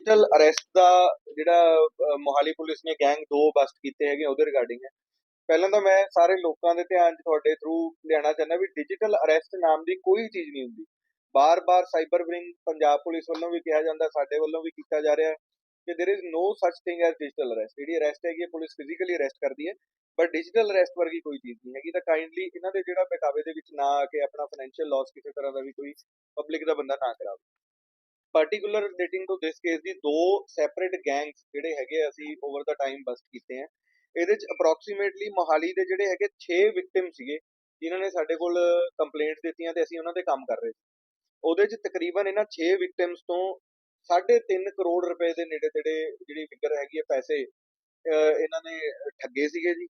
Digital arrest ਦਾ ਜਿਹੜਾ ਅਹ, Mohali police ਨੇ ਗੈਂਗ ਦੋ ਬਸਟ ਕੀਤੇ ਹੈਗੇ ਉਹਦੇ ਰਿਗਾਰਡਿੰਗ ਹੈ ਪਹਿਲਾਂ ਤਾਂ ਮੈਂ ਸਾਰੇ ਲੋਕਾਂ ਦੇ ਧਿਆਨ 'ਚ ਤੁਹਾਡੇ ਥਰੂ ਲਿਆਉਣਾ ਚਾਹੁੰਦਾ ਵੀ ਡਿਜੀਟਲ ਅਰੈਸਟ ਨਾਮ ਦੀ ਕੋਈ ਚੀਜ਼ ਨਹੀਂ ਹੁੰਦੀ ਬਾਰ-ਬਾਰ ਸਾਈਬਰ ਵਿੰਗ ਪੰਜਾਬ ਪੁਲਿਸ ਵੱਲੋਂ ਵੀ ਕਿਹਾ ਜਾਂਦਾ ਸਾਡੇ ਵੱਲੋਂ ਵੀ ਕੀਤਾ ਜਾ ਰਿਹਾ ਕਿ there is no such thing as digital arrest ਜਿਹੜੀ ਅਰੈਸਟ ਹੈਗੀ ਹੈ ਪੁਲਿਸ ਫਿਜ਼ੀਕਲੀ ਅਰੈਸਟ ਕਰਦੀ ਹੈ ਬਟ ਡਿਜੀਟਲ ਅਰੈਸਟ ਵਰਗੀ ਕੋਈ ਚੀਜ਼ ਨਹੀਂ ਹੈਗੀ ਤਾਂ ਕਾਈਂਡਲੀ ਇਹਨਾਂ ਦੇ ਜਿਹੜਾ ਬੇਕਾਵੇ ਦੇ ਵਿੱਚ ਨਾ ਆ ਕੇ ਆਪਣਾ ਫਾਈਨੈਂਸ਼ੀਅਲ ਲਾਸ ਕਿਸੇ ਤਰ੍ਹਾਂ ਦਾ ਵੀ ਕੋਈ ਪਬਲਿਕ ਦਾ ਬੰਦਾ ਨਾ ਕਰਾਵੇ Particular relating to this case ਦੀ ਦੋ ਸੈਪਰੇਟ ਗੈਂਗਸ ਜਿਹੜੇ ਹੈਗੇ ਅਸੀਂ ਓਵਰ ਦਾ ਟਾਈਮ ਬਸਟ ਕੀਤੇ ਆ। ਇਹਦੇ ਚ ਅਪਰੋਕਸੀਮੇਟਲੀ ਮੋਹਾਲੀ ਦੇ ਜਿਹੜੇ ਹੈਗੇ 6 ਵਿਕਟਿਮ ਸੀਗੇ, ਜਿਨ੍ਹਾਂ ਨੇ ਸਾਡੇ ਕੋਲ ਕੰਪਲੇਂਟਸ ਦਿੱਤੀਆਂ ਤੇ ਅਸੀਂ ਉਹਨਾਂ ਤੇ ਕੰਮ ਕਰ ਰਹੇ ਸੀ। ਉਹਦੇ ਚ ਤਕਰੀਬਨ ਇਹਨਾਂ 6 ਵਿਕਟਿਮਸ ਤੋਂ 3.5 ਕਰੋੜ ਰੁਪਏ ਦੇ ਨੇੜੇ ਤੇੜੇ ਜਿਹੜੀ ਫਿਗਰ ਹੈਗੀ ਹੈ ਪੈਸੇ ਇਹਨਾਂ ਨੇ ਠੱਗੇ ਸੀਗੇ ਜੀ।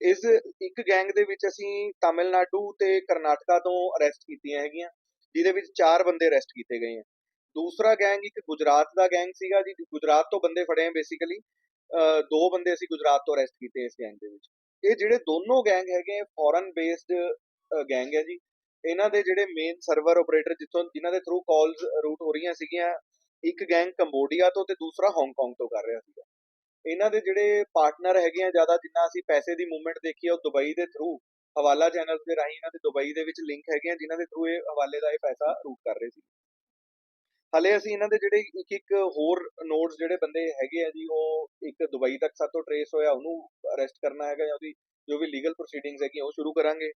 ਇਸ ਇੱਕ ਗੈਂਗ ਦੇ ਵਿੱਚ ਅਸੀਂ ਤਾਮਿਲਨਾਡੂ ਤੇ ਕਰਨਾਟਕਾ ਤੋਂ ਅਰੈਸਟ ਕੀਤੀਆਂ ਹੈਗੀਆਂ, ਜਿਹਦੇ ਵਿੱਚ ਚਾਰ ਬੰਦੇ ਅਰੈਸਟ ਕੀਤੇ ਗਏ ਆ। ਦੂਸਰਾ ਗੈਂਗ ਇੱਕ ਗੁਜਰਾਤ ਦਾ ਗੈਂਗ ਸੀਗਾ ਜੀ, ਗੁਜਰਾਤ ਤੋਂ ਬੰਦੇ ਫੜੇ ਆ ਬੇਸਿਕਲੀ ਦੋ ਬੰਦੇ ਅਸੀਂ ਗੁਜਰਾਤ ਤੋਂ ਅਰੈਸਟ ਕੀਤੇ ਇਸ ਗੈਂਗ ਦੇ ਵਿੱਚ। ਇਹ ਜਿਹੜੇ ਦੋਨੋਂ ਗੈਂਗ ਹੈਗੇ ਫੋਰਨ ਬੇਸਡ ਗੈਂਗ ਹੈ ਜੀ, ਇਹਨਾਂ ਦੇ ਜਿਹੜੇ ਮੇਨ ਸਰਵਰ ਆਪਰੇਟਰ ਜਿੱਥੋਂ, ਜਿਨ੍ਹਾਂ ਦੇ ਥਰੂ ਕਾਲਸ ਰੂਟ ਹੋ ਰਹੀਆਂ ਸੀਗੀਆਂ, ਇੱਕ ਗੈਂਗ ਕੰਬੋਡੀਆ ਤੋਂ ਤੇ ਦੂਸਰਾ ਹਾਂਗਕਾਂਗ ਤੋਂ ਕਰ ਰਿਹਾ ਸੀਗਾ। ਇਹਨਾਂ ਦੇ ਜਿਹੜੇ ਪਾਰਟਨਰ ਹੈਗੇ ਆ, ਜ਼ਿਆਦਾ ਜਿੰਨਾ ਅਸੀਂ ਪੈਸੇ ਦੀ ਮੂਵਮੈਂਟ ਦੇਖੀ ਆ, ਉਹ ਦੁਬਈ ਦੇ ਥਰੂ ਹਵਾਲਾ ਚੈਨਲ ਦੇ ਰਾਹੀਂ ਇਹਨਾਂ ਦੇ ਦੁਬਈ ਦੇ ਵਿੱਚ ਲਿੰਕ ਹੈਗੇ ਆ, ਜਿਨ੍ਹਾਂ ਦੇ ਥਰੂ ਇਹ ਹਵਾਲੇ ਦਾ ਇਹ ਪੈਸਾ ਰੂਟ ਕਰ ਰਹੇ ਸੀ। ਹਲੇ ਅਸੀਂ ਇਹਨਾਂ ਦੇ ਜਿਹੜੇ ਇੱਕ ਇੱਕ ਹੋਰ ਨੋਟਸ ਜਿਹੜੇ ਬੰਦੇ ਹੈਗੇ ਆ ਜੀ, ਉਹ ਇੱਕ ਦੁਬਈ ਤੱਕ ਸਾਤੋਂ ਟਰੇਸ ਹੋਇਆ, ਉਹਨੂੰ ਅਰੈਸਟ ਕਰਨਾ ਹੈਗਾ ਜਾਂ ਉਹਦੀ ਜੋ ਵੀ ਲੀਗਲ ਪ੍ਰੋਸੀਡਿੰਗਸ ਹੈਗੀਆਂ, ਉਹ ਸ਼ੁਰੂ ਕਰਾਂਗੇ।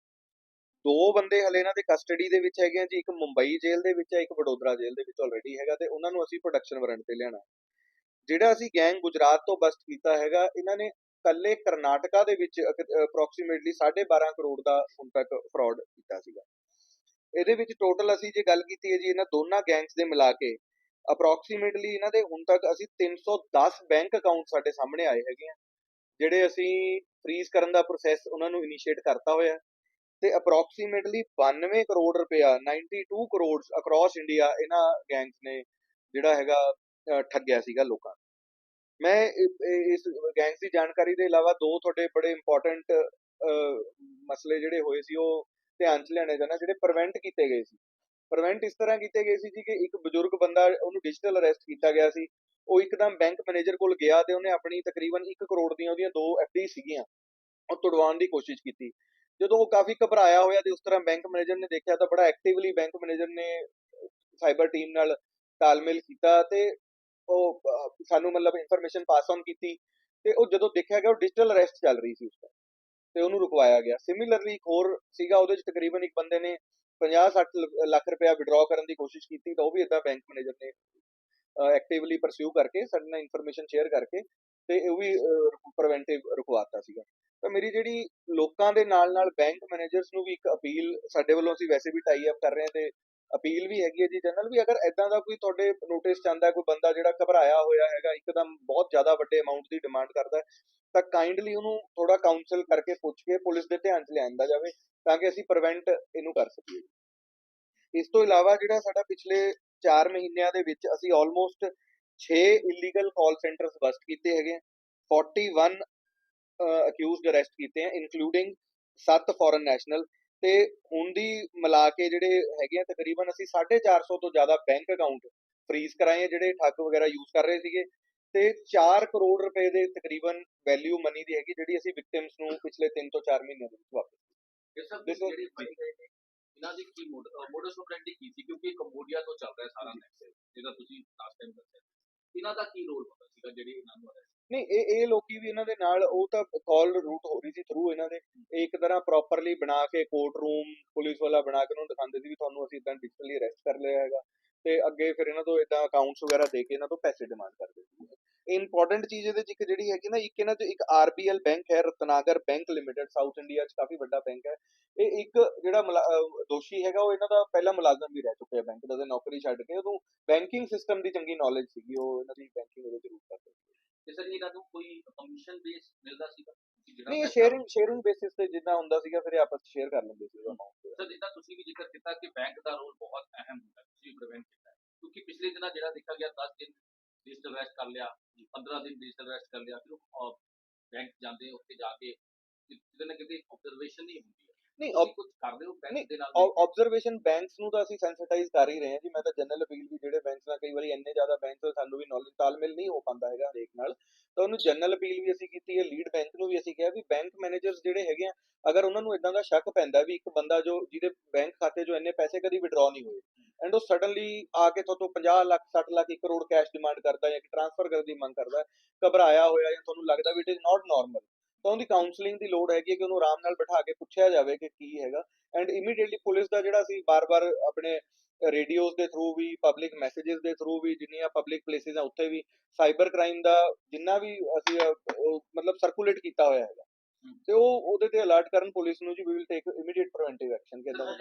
ਦੋ ਬੰਦੇ ਹਲੇ ਇਹਨਾਂ ਦੇ ਕਸਟਡੀ ਦੇ ਵਿੱਚ ਹੈਗੇ ਆ ਜੀ, ਇੱਕ ਮੁੰਬਈ ਜੇਲ੍ਹ ਦੇ ਵਿੱਚ ਹੈ ਇੱਕ ਵਡੋਦਰਾ ਜੇਲ੍ਹ ਦੇ ਵਿੱਚ ਆਲਰੇਡੀ ਹੈਗਾ ਤੇ ਉਹਨਾਂ ਨੂੰ ਅਸੀਂ ਪ੍ਰੋਡਕਸ਼ਨ ਵਾਰੰਟ ਤੇ ਲਿਆਣਾ ਜਿਹੜਾ ਅਸੀਂ ਗੈਂਗ ਗੁਜਰਾਤ ਤੋਂ ਬਸਟ ਕੀਤਾ ਹੈਗਾ, ਇਹਨਾਂ ਨੇ ਕੱਲੇ ਕਰਨਾਟਕਾ ਦੇ ਵਿੱਚ ਅਪਰੋਕਸੀਮੇਟਲੀ 12.5 ਕਰੋੜ ਦਾ ਹੁਣ ਤੱਕ ਫਰਾਡ ਕੀਤਾ ਸੀਗਾ। ਇਹਦੇ ਵਿੱਚ ਟੋਟਲ ਅਸੀਂ ਜੇ ਗੱਲ ਕੀਤੀ ਹੈ ਜੀ ਇਹਨਾਂ ਦੋਨਾਂ ਗੈਂਗਸ ਦੇ ਮਿਲਾ ਕੇ ਅਪਰੋਕਸੀਮੇਟਲੀ ਇਹਨਾਂ ਦੇ ਹੁਣ ਤੱਕ ਅਸੀਂ 310 ਬੈਂਕ ਅਕਾਊਂਟ ਸਾਡੇ ਸਾਹਮਣੇ ਆਏ ਹੈਗੇ ਆ, ਜਿਹੜੇ ਅਸੀਂ ਫ੍ਰੀਜ਼ ਕਰਨ ਦਾ ਪ੍ਰੋਸੈਸ ਉਹਨਾਂ ਨੂੰ ਇਨੀਸ਼ੀਏਟ ਕਰਤਾ ਹੋਇਆ ਤੇ ਅਪਰੋਕਸੀਮੇਟਲੀ 92 ਕਰੋੜ ਰੁਪਇਆ 92 ਕਰੋੜ ਅਕ੍ਰੋਸ ਇੰਡੀਆ ਇਹਨਾਂ ਗੈਂਗਸ ਨੇ ਜਿਹੜਾ ਹੈਗਾ ਠੱਗਿਆ ਸੀਗਾ ਲੋਕਾਂ ਨੂੰ। ਮੈਂ ਇਸ ਗੈਂਗਸ ਦੀ ਜਾਣਕਾਰੀ ਦੇ ਇਲਾਵਾ ਦੋ ਤੁਹਾਡੇ ਬੜੇ ਇੰਪੋਰਟੈਂਟ ਮਸਲੇ ਜਿਹੜੇ ਹੋਏ ਸੀ ਉਹ ਧਿਆਨ ਚ ਲਿਆਣੇ ਚਾਹੁੰਦਾ, ਜਿਹੜੇ ਪ੍ਰੀਵੈਂਟ ਕੀਤੇ ਗਏ ਸੀ। ਪ੍ਰੀਵੈਂਟ ਇਸ ਤਰ੍ਹਾਂ ਕੀਤੇ ਗਏ ਸੀ ਜੀ ਕਿ ਇੱਕ ਬਜ਼ੁਰਗ ਬੰਦਾ, ਉਹਨੂੰ ਡਿਜੀਟਲ ਅਰੈਸਟ ਕੀਤਾ ਗਿਆ ਸੀ। ਉਹ ਇੱਕਦਮ ਬੈਂਕ ਮੈਨੇਜਰ ਕੋਲ ਗਿਆ ਤੇ ਉਹਨੇ ਆਪਣੀ ਤਕਰੀਬਨ 1 ਕਰੋੜ ਦੀਆਂ ਉਹਦੀਆਂ ਦੋ ਐਫਡੀ ਸੀਗੀਆਂ। ਉਹ ਤੁੜਵਾਉਣ ਦੀ ਕੋਸ਼ਿਸ਼ ਕੀਤੀ। ਜਦੋਂ ਉਹ ਕਾਫੀ ਘਬਰਾਇਆ ਹੋਇਆ ਤੇ ਉਸ ਤਰ੍ਹਾਂ ਬੈਂਕ ਮੈਨੇਜਰ ਨੇ ਦੇਖਿਆ ਤਾਂ ਬੜਾ ਐਕਟਿਵਲੀ ਬੈਂਕ ਮੈਨੇਜਰ ਨੇ ਸਾਈਬਰ ਟੀਮ ਨਾਲ ਤਾਲਮੇਲ ਕੀਤਾ ਤੇ ਉਹ ਸਾਨੂੰ ਮਤਲਬ ਇਨਫੋਰਮੇਸ਼ਨ ਪਾਸ ਔਨ ਕੀਤੀ ਤੇ ਉਹ ਜਦੋਂ ਦੇਖਿਆ ਗਿਆ ਉਹ ਡਿਜੀਟਲ ਅਰੈਸਟ ਚੱਲ ਰਹੀ ਸੀ ਉਸ ਟਾਈਮ ਤੇ ਉਹਨੂੰ ਰੁਕਵਾਇਆ ਗਿਆ। ਸਿਮਿਲਰਲੀ ਇੱਕ ਹੋਰ ਸੀਗਾ ਉਹਦੇ ਚ ਤਕਰੀਬਨ ਇੱਕ ਬੰਦੇ ਨੇ 50-60 ਲੱਖ ਰੁਪਇਆ ਵਿਡਰਾਅ ਕਰਨ ਦੀ ਕੋਸ਼ਿਸ਼ ਕੀਤੀ ਤਾਂ ਉਹ ਵੀ ਇਦਾਂ ਬੈਂਕ ਮੈਨੇਜਰ ਨੇ ਐਕਟਿਵਲੀ ਪਰਸਿਊ ਕਰਕੇ ਸਾਡੇ ਨਾਲ ਇਨਫੋਰਮੇਸ਼ਨ ਸ਼ੇਅਰ ਕਰਕੇ ਤੇ ਉਹ ਵੀ ਪ੍ਰੀਵੈਂਟਿਵ ਰੁਕਵਾਤਾ ਸੀਗਾ। ਤਾਂ ਮੇਰੀ ਜਿਹੜੀ ਲੋਕਾਂ ਦੇ ਨਾਲ ਨਾਲ ਬੈਂਕ ਮੈਨੇਜਰਸ ਨੂੰ ਵੀ ਇੱਕ ਅਪੀਲ ਸਾਡੇ ਵੱਲੋਂ ਅਸੀਂ ਵੈਸੇ ਵੀ ਟਾਈ ਅਪ ਕਰ ਰਹੇ ਹਾਂ ਤੇ ਅਪੀਲ ਵੀ ਹੈਗੀ ਹੈ ਜੀ ਜਨਰਲ ਵੀ ਅਗਰ ਐਦਾਂ ਦਾ ਕੋਈ ਤੁਹਾਡੇ ਨੋਟਿਸ ਚਾਹੁੰਦਾ ਕੋਈ ਬੰਦਾ ਜਿਹੜਾ ਘਬਰਾਇਆ ਹੋਇਆ ਹੈਗਾ ਇੱਕਦਮ ਬਹੁਤ ਜ਼ਿਆਦਾ ਵੱਡੇ ਅਮਾਉਂਟ ਦੀ ਡਿਮਾਂਡ ਕਰਦਾ ਹੈ, ਤਾਂ ਕਾਈਂਡਲੀ ਉਹਨੂੰ ਥੋੜਾ ਕਾਉਂਸਲ ਕਰਕੇ ਪੁੱਛ ਕੇ ਪੁਲਿਸ ਦੇ ਧਿਆਨ 'ਚ ਲਿਆਂਦਾ ਜਾਵੇ ਤਾਂ ਕਿ ਅਸੀਂ ਪ੍ਰੀਵੈਂਟ ਇਹਨੂੰ ਕਰ ਸਕੀਏ। ਇਸ ਤੋਂ ਇਲਾਵਾ ਜਿਹੜਾ ਸਾਡਾ ਪਿਛਲੇ 4 ਮਹੀਨਿਆਂ ਦੇ ਵਿੱਚ ਅਸੀਂ almost 6 illegal call centres bust ਕੀਤੇ ਹੈਗੇ 41 ਅਕਿਊਜ਼ਡ ਅਰੈਸਟ ਕੀਤੇ ਆ ਇਨਕਲੂਡਿੰਗ 7 ਫੋਰਨ ਨੈਸ਼ਨਲ ਤੇ ਹੁਣ ਦੀ ਮਿਲਾ ਕੇ ਜਿਹੜੇ ਹੈਗੇ ਆ, ਤਕਰੀਬਨ ਅਸੀਂ 450 ਤੋਂ ਜ਼ਿਆਦਾ ਬੈਂਕ ਅਕਾਊਂਟ ਫ੍ਰੀਜ਼ ਕਰਾਏ ਜਿਹੜੇ ਠੱਗ ਵਗੈਰਾ ਯੂਜ਼ ਕਰ ਰਹੇ ਸੀਗੇ। ਤੇ 4 ਕਰੋੜ ਰੁਪਏ ਦੇ ਤਕਰੀਬਨ ਵੈਲਿਊ ਮਨੀ ਦੀ ਹੈਗੀ ਜਿਹੜੀ ਅਸੀਂ ਵਿਕਟਿਮਸ ਨੂੰ ਪਿਛਲੇ 3 ਤੋਂ 4 ਮਹੀਨਿਆਂ ਦੇ ਵਿੱਚ ਵਾਪਸ was- ਜਿਹੜੇ ਇਹਨਾਂ ਦੀ ਕੀ ਮੋਡਸ ਆਪਰੈਂਡੀ ਕੀ ਸੀ? ਕਿਉਂਕਿ ਕੰਬੋਡੀਆ ਤੋਂ ਚੱਲ ਰਿਹਾ ਸਾਰਾ ਨੈਕਸਟ ਜਿਹਦਾ ਤੁਸੀਂ ਲਾਸਟ ਟਾਈਮ ਦੱਸਿਆ ਸੀ। ਇਹਨਾਂ ਦਾ ਕੀ ਰੋਲ ਹੁੰਦਾ ਸੀਗਾ ਜਿਹੜੇ ਇਹਨਾਂ ਨੂੰ arrest ਨਹੀਂ ਇਹ ਇਹ ਲੋਕੀ ਵੀ ਇਹਨਾਂ ਦੇ ਨਾਲ ਉਹ ਤਾਂ ਕਾਲ ਰੂਟ ਹੋ ਰਹੀ ਸੀ ਥਰੂ ਇਹਨਾਂ ਦੇ। ਇੱਕ ਤਰ੍ਹਾਂ ਪ੍ਰੋਪਰਲੀ ਬਣਾ ਕੇ ਕੋਰਟ ਰੂਮ ਪੁਲਿਸ ਵਾਲਾ ਬਣਾ ਕੇ ਉਹਨੂੰ ਦਿਖਾਉਂਦੇ ਸੀ ਵੀ ਤੁਹਾਨੂੰ ਅਸੀਂ ਇਦਾਂ ਡਿਜੀਟਲੀ ਅਰੈਸਟ ਕਰ ਲਿਆ ਹੈਗਾ। ਤੇ ਅੱਗੇ ਫਿਰ ਇਹਨਾਂ ਤੋਂ ਇਦਾਂ ਅਕਾਊਂਟਸ ਵਗੈਰਾ ਦੇ ਕੇ ਇਹਨਾਂ ਤੋਂ ਪੈਸੇ ਡਿਮਾਂਡ ਕਰਦੇ ਸੀ। ਇੰਪੋਰਟੈਂਟ ਚੀਜ਼ ਇਹਦੇ ਚ ਇੱਕ ਜਿਹੜੀ ਹੈਗੀ ਨਾ ਇੱਕ ਇਹਨਾਂ ਚ ਇੱਕ ਆਰਬੀਐਲ ਬੈਂਕ ਹੈ Ratnakar bank limited South India ਚ ਕਾਫੀ ਵੱਡਾ ਬੈਂਕ ਹੈ। ਇਹ ਇੱਕ ਜਿਹੜਾ ਦੋਸ਼ੀ ਹੈਗਾ ਉਹ ਇਹਨਾਂ ਦਾ ਪਹਿਲਾ ਮੁਲਾਜ਼ਮ ਵੀ ਰਹਿ ਚੁੱਕਿਆ ਬੈਂਕ ਦਾ ਤੇ ਨੌਕਰੀ ਛੱਡ ਕੇ ਉਹਨੂੰ ਬੈਂਕਿੰਗ ਸਿਸਟਮ ਦੀ ਚੰਗੀ ਨੌਲੇਜ ਸੀਗੀ ਉਹ ਇਹਨਾਂ ਦੀ ਬੈਂਕਿੰਗ ਉਹਦੇ ਜ਼ਰੂਰ ਕਰਦੇ ਤੇ ਸਰ ਇਹਨਾਂ ਨੂੰ ਕੋਈ ਕਮਿਸ਼ਨ ਬੇਸ ਮਿਲਦਾ ਸੀਗਾ? ਨਹੀਂ ਸ਼ੇਅਰਿੰਗ ਸ਼ੇਅਰਿੰਗ ਬੇਸਿਸ ਤੇ ਜਿੱਦਾਂ ਹੁੰਦਾ ਸੀਗਾ ਫਿਰ ਆਪਸ ਚ ਸ਼ੇਅਰ ਕਰ ਲੈਂਦੇ ਸੀ ਅਮਾਉਂਟ ਸਰ ਜਿੱਦਾਂ ਤੁਸੀਂ ਵੀ ਜ਼ਿਕਰ ਕੀਤਾ ਕਿ ਬੈਂਕ ਦਾ ਰੋਲ ਬਹੁਤ ਅਹਿਮ ਹੁੰਦਾ ਹੈ ਤੁਸੀਂ ਪ੍ਰੀਵੈਂਟ ਕੀਤਾ। ਕਿਉਂਕਿ ਪਿਛਲੇ ਦਿਨਾਂ ਜਿਹੜਾ ਦੇਖਿਆ ਗਿਆ 10 ਦਿਨ ਡਿਜੀਟਲ ਅਰੈਸਟ ਕਰ ਲਿਆ 15 ਦਿਨ ਡਿਜੀਟਲ ਅਰੈਸਟ ਕਰ ਲਿਆ ਫਿਰ ਬੈਂਕ ਜਾਂਦੇ ਉੱਥੇ ਜਾ ਕੇ ਕਿਤੇ ਨਾ ਕਿਤੇ ਆਬਜ਼ਰਵੇਸ਼ਨ ਨਹੀਂ ਹੁੰਦੀ ਨਹੀਂ ਕੁਝ ਕਰਦੇ ਹੋ ਬੈਂਕ ਦੇ ਨਾਲ ਆਬਜ਼ਰਵੇਸ਼ਨ ਬੈਂਕਸ ਨੂੰ ਤਾਂ ਅਸੀਂ ਸੈਂਸਿਟਾਈਜ਼ ਕਰ ਹੀ ਰਹੇ ਹਾਂ ਜੀ। ਮੈਂ ਤਾਂ ਜਨਰਲ ਅਪੀਲ ਵੀ ਜਿਹੜੇ ਬੈਂਕਸ ਨਾਲ ਕਈ ਵਾਰੀ ਇੰਨੇ ਜ਼ਿਆਦਾ ਬੈਂਕਸ ਸਾਨੂੰ ਵੀ ਨੌਲੇਜ ਤਾਲਮੇਲ ਨਹੀਂ ਹੋ ਪਾਉਂਦਾ ਹੈਗਾ ਹਰੇਕ ਨਾਲ। ਤਾਂ ਉਹਨੂੰ ਜਨਰਲ ਅਪੀਲ ਵੀ ਅਸੀਂ ਕੀਤੀ ਹੈ ਲੀਡ ਬੈਂਕ ਨੂੰ ਵੀ ਅਸੀਂ ਕਿਹਾ ਵੀ ਬੈਂਕ ਮੈਨੇਜਰਸ ਜਿਹੜੇ ਹੈਗੇ ਆ ਅਗਰ ਉਹਨਾਂ ਨੂੰ ਇਦਾਂ ਦਾ ਸ਼ੱਕ ਪੈਂਦਾ ਵੀ ਇੱਕ ਬੰਦਾ ਜੋ ਜਿਹਦੇ ਬੈਂਕ ਖਾਤੇ 'ਚੋਂ ਇੰਨੇ ਪੈਸੇ ਕਦੀ ਵਿਡਰਾਅ ਨਹੀਂ ਹੋਏ ਐਂਡ ਉਹ ਸਡਨਲੀ ਆ ਕੇ ਤੁਹਾਨੂੰ ਤੋਂ 50 ਲੱਖ 60 ਲੱਖ 1 ਕਰੋੜ ਕੈਸ਼ ਡਿਮਾਂਡ ਕਰਦਾ ਜਾਂ ਕਿ ਟ੍ਰਾਂਸਫਰ ਕਰਨ ਦੀ ਮੰਗ ਕਰਦਾ, ਘਬਰਾਇਆ ਹੋਇਆ ਜਾਂ ਤੁਹਾਨੂੰ ਲੱਗਦਾ ਵੀ ਇਟ ਇਜ਼ ਨਾਟ ਨਾਰਮਲ ਤਾਂ ਉਹਦੀ ਕਾਉਂਸਲਿੰਗ ਦੀ ਲੋੜ ਹੈਗੀ ਹੈ ਕਿ ਉਹਨੂੰ ਆਰਾਮ ਨਾਲ ਬਿਠਾ ਕੇ ਪੁੱਛਿਆ ਜਾਵੇ ਕਿ ਕੀ ਹੈਗਾ। ਐਂਡ ਇਮੀਡੀਏਟਲੀ ਪੁਲਿਸ ਦਾ ਜਿਹੜਾ ਸੀ ਬਾਰ-ਬਾਰ ਆਪਣੇ ਰੇਡੀਓਜ਼ ਦੇ ਥਰੂ ਵੀ ਪਬਲਿਕ ਮੈਸੇजेस ਦੇ ਥਰੂ ਵੀ, ਜਿੰਨੀਆਂ ਪਬਲਿਕ ਪਲੇਸਿਸ ਆ, ਉੱਥੇ ਵੀ ਸਾਈਬਰ ਕ੍ਰਾਈਮ ਦਾ ਜਿੰਨਾ ਵੀ ਅਸੀਂ ਮਤਲਬ ਸਰਕੂਲੇਟ ਕੀਤਾ ਹੋਇਆ ਹੈਗਾ। ਤੇ ਉਹ ਉਹਦੇ ਤੇ ਅਲਰਟ ਕਰਨ ਪੁਲਿਸ ਨੂੰ ਜੀ we will take immediate preventive action ਕਿ ਏਦਾਂ ਦਾ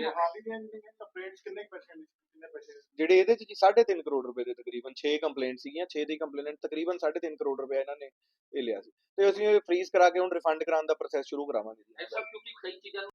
ਮੋਹਾਲੀ ਦੀਆਂ ਜਿਹੜੀਆਂ ਕੰਪਲੇਂਟਸ ਕਿੰਨੇ ਪਰਸੈਂਟ ਕਿੰਨੇ ਪੈਸੇ ਜਿਹੜੇ ਇਹਦੇ ਚ ਜੀ 3.5 ਕਰੋੜ ਰੁਪਏ ਦੇ ਤਕਰੀਬਨ 6 ਕੰਪਲੇਂਟ ਸੀਗੀਆਂ 6 ਦੀ ਕੰਪਲੇਂਟ ਤਕਰੀਬਨ 3.5 ਕਰੋੜ ਰੁਪਏ ਇਹਨਾਂ ਨੇ ਇਹ ਲਿਆ ਸੀ। ਤੇ ਅਸੀਂ ਇਹ ਫ੍ਰੀਜ਼ ਕਰਾ ਕੇ ਹੁਣ ਰਿਫੰਡ ਕਰਾਉਣ ਦਾ ਪ੍ਰੋਸੈਸ ਸ਼ੁਰੂ ਕਰਾਵਾਂਗੇ ਜੀ।